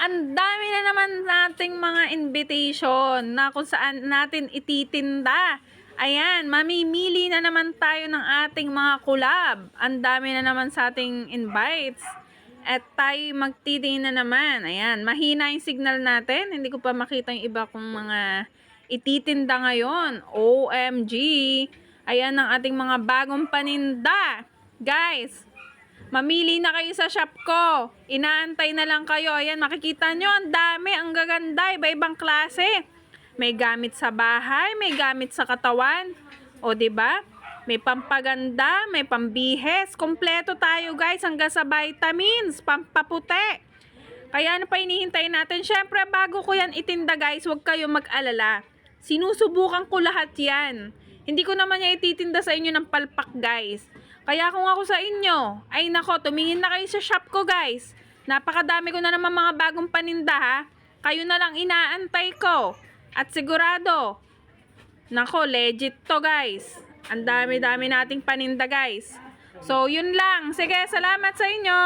Ang dami na naman nating mga invitation na kung saan natin ititinda. Ayan, mamimili na naman tayo ng ating mga collab. Ang dami na naman sa ating invites. At tayo magtitingin na naman. Ayan, mahina yung signal natin. Hindi ko pa makita yung iba kong mga ititinda ngayon. OMG! Ayan ang ating mga bagong paninda. Guys, Mamili na kayo sa shop ko. Inaantay na lang kayo. Ayan, makikita nyo, ang dami, ang gaganda, iba-ibang klase. May gamit sa bahay, may gamit sa katawan. O, ba? May pampaganda, may pambihes. Kompleto tayo, guys, hanggang sa vitamins, pampaputi. Kaya ano pa hinihintay natin? Syempre, bago ko yan itinda, guys, huwag kayo mag-alala. Sinusubukan ko lahat yan. Hindi ko naman yan ititinda sa inyo ng palpak, guys. Kaya kung ako sa inyo, ay nako, tumingin na kayo sa shop ko, guys. Napakadami ko na naman mga bagong paninda, ha. Kayo na lang inaantay ko. At sigurado, nako, legit to, guys. Ang dami-dami nating paninda, guys. So, yun lang. Sige, salamat sa inyo.